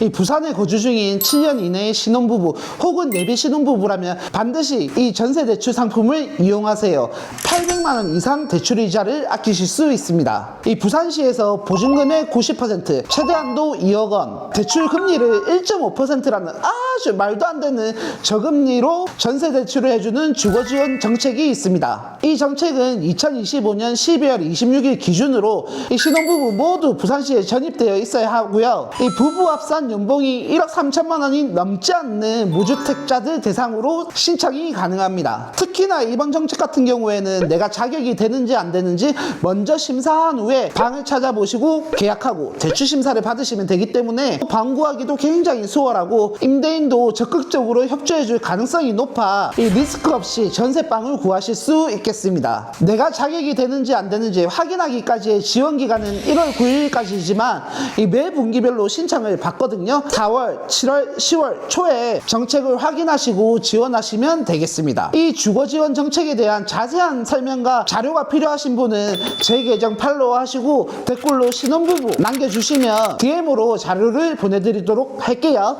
이 부산에 거주 중인 7년 이내의 신혼부부 혹은 예비 신혼부부라면 반드시 이 전세 대출 상품을 이용하세요. 800만 원 이상 대출 이자를 아끼실 수 있습니다. 이 부산시에서 보증금의 90% 최대한도 2억 원 대출 금리를 1.5%라는 아 주 말도 안 되는 저금리로 전세 대출을 해주는 주거 지원 정책이 있습니다. 이 정책은 2025년 12월 26일 기준으로 이 신혼부부 모두 부산시에 전입되어 있어야 하고요. 이 부부 합산 연봉이 1억 3천만 원이 넘지 않는 무주택자들 대상으로 신청이 가능합니다. 특히나 이번 정책 같은 경우에는 내가 자격이 되는지 안 되는지 먼저 심사한 후에 방을 찾아보시고 계약하고 대출 심사를 받으시면 되기 때문에 방구하기도 굉장히 수월하고 임대인 도 적극적으로 협조해줄 가능성이 높아 이 리스크 없이 전세방을 구하실 수 있겠습니다. 내가 자격이 되는지 안 되는지 확인하기까지의 지원 기간은 1월 9일까지지만 이 매 분기별로 신청을 받거든요. 4월, 7월, 10월 초에 정책을 확인하시고 지원하시면 되겠습니다. 이 주거 지원 정책에 대한 자세한 설명과 자료가 필요하신 분은 제 계정 팔로우 하시고 댓글로 신혼부부 남겨주시면 DM으로 자료를 보내드리도록 할게요.